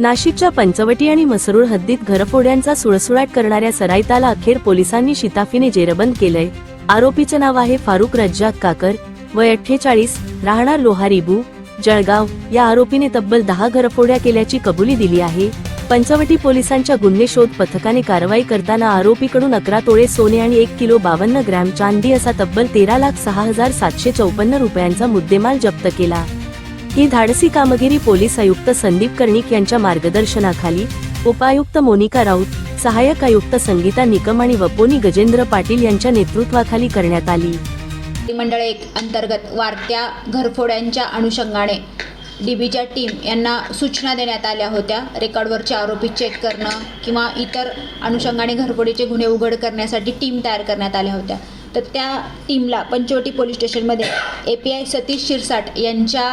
नाशिकच्या पंचवटी आणि मसरूळ हद्दीत घरफोड्यांचा सुळसुळाट करणाऱ्या सराईताला अखेर पोलिसांनी शिताफीने जेरबंद केलंय. आरोपीचं नाव आहे फारुक रज्जाक काकर वय अठ्ठेचाळीस राहणार लोहारीबू जळगाव. या आरोपीने तब्बल दहा घरफोड्या केल्याची कबुली दिली आहे. पंचवटी पोलिसांच्या गुन्हे शोध पथकाने कारवाई करताना आरोपीकडून अकरा तोळे सोने आणि एक किलो बावन्न ग्रॅम चांदी असा तब्बल तेरा लाख सहा हजार सातशे चौपन्न रुपयांचा मुद्देमाल जप्त केला. ही धाडसी कामगिरी पोलीस आयुक्त संदीप कर्णिक यांच्या मार्गदर्शनाखाली उपायुक्त मोनिका राऊत सहाय्यक आयुक्त संगीता निकम आणि वपोनी गजेंद्र पाटील यांच्या नेतृत्वाखाली करण्यात आली. मंडळ एक अंतर्गत वाढत्या घरफोड्यांच्या अनुषंगाने डीबीच्या टीम यांना सूचना देण्यात आल्या होत्या. रेकॉर्डवरचे आरोपी चेक करणं किंवा इतर अनुषंगाने घरफोडीचे गुन्हे उघड करण्यासाठी टीम तयार करण्यात आल्या होत्या. तर त्या टीमला पंचवटी पोलीस स्टेशनमध्ये A P I Satish Shirsat यांच्या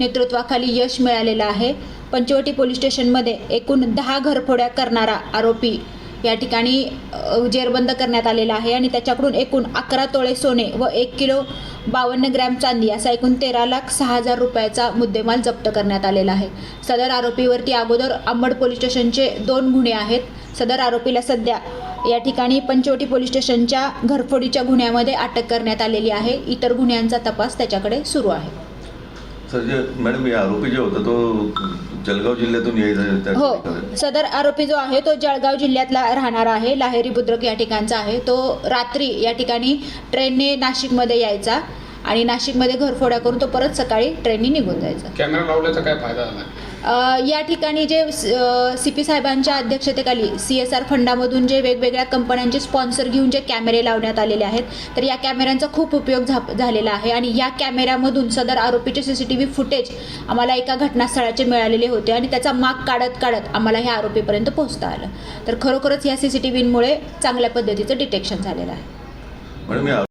नेतृत्वाखाली यश मिळालेलं आहे. पंचवटी पोलीस स्टेशनमध्ये एकूण दहा घरफोड्या करणारा आरोपी या ठिकाणी जेरबंद करण्यात आलेला आहे आणि त्याच्याकडून एकूण अकरा तोळे सोने व एक किलो बावन्न ग्रॅम चांदी असा एकूण तेरा लाख सहा हजार रुपयाचा मुद्देमाल जप्त करण्यात आलेला आहे. सदर आरोपीवरती अगोदर अंबड पोलीस स्टेशनचे दोन गुन्हे आहेत. सदर आरोपीला सध्या या ठिकाणी पंचवटी पोलीस स्टेशनच्या घरफोडीच्या गुन्ह्यामध्ये अटक करण्यात आलेली आहे. इतर गुन्ह्यांचा तपास त्याच्याकडे सुरू आहे. सर जे मॅडम हे आरोपी जे होता तो जळगाव जिल्ह्यातून यायचा हो. सदर आरोपी जो आहे तो जळगाव जिल्ह्यातला राहणारा आहे. लाहेरी बुद्रक या ठिकाणचा आहे. तो रात्री या ठिकाणी ट्रेनने नाशिकमध्ये यायचा आणि नाशिकमध्ये घरफोड्या करून तो परत सकाळी ट्रेनने निघून जायचा. कॅमेरा लावल्याचा काय फायदा झाला? या ठिकाणी जे सी पी साहेबांच्या अध्यक्षतेखाली सी एस आर फंडामधून जे वेगवेगळ्या कंपन्यांचे स्पॉन्सर घेऊन जे कॅमेरे लावण्यात आलेले आहेत तर या कॅमेऱ्यांचा खूप उपयोग झा झालेला आहे आणि या कॅमेऱ्यामधून सदर आरोपीचे C C T V footage आम्हाला एका घटनास्थळाचे मिळालेले होते आणि त्याचा माग काढत काढत आम्हाला ह्या आरोपीपर्यंत पोहोचता आलं. तर खरोखरच या सी सी टी व्हीमुळे चांगल्या पद्धतीचं डिटेक्शन झालेलं आहे.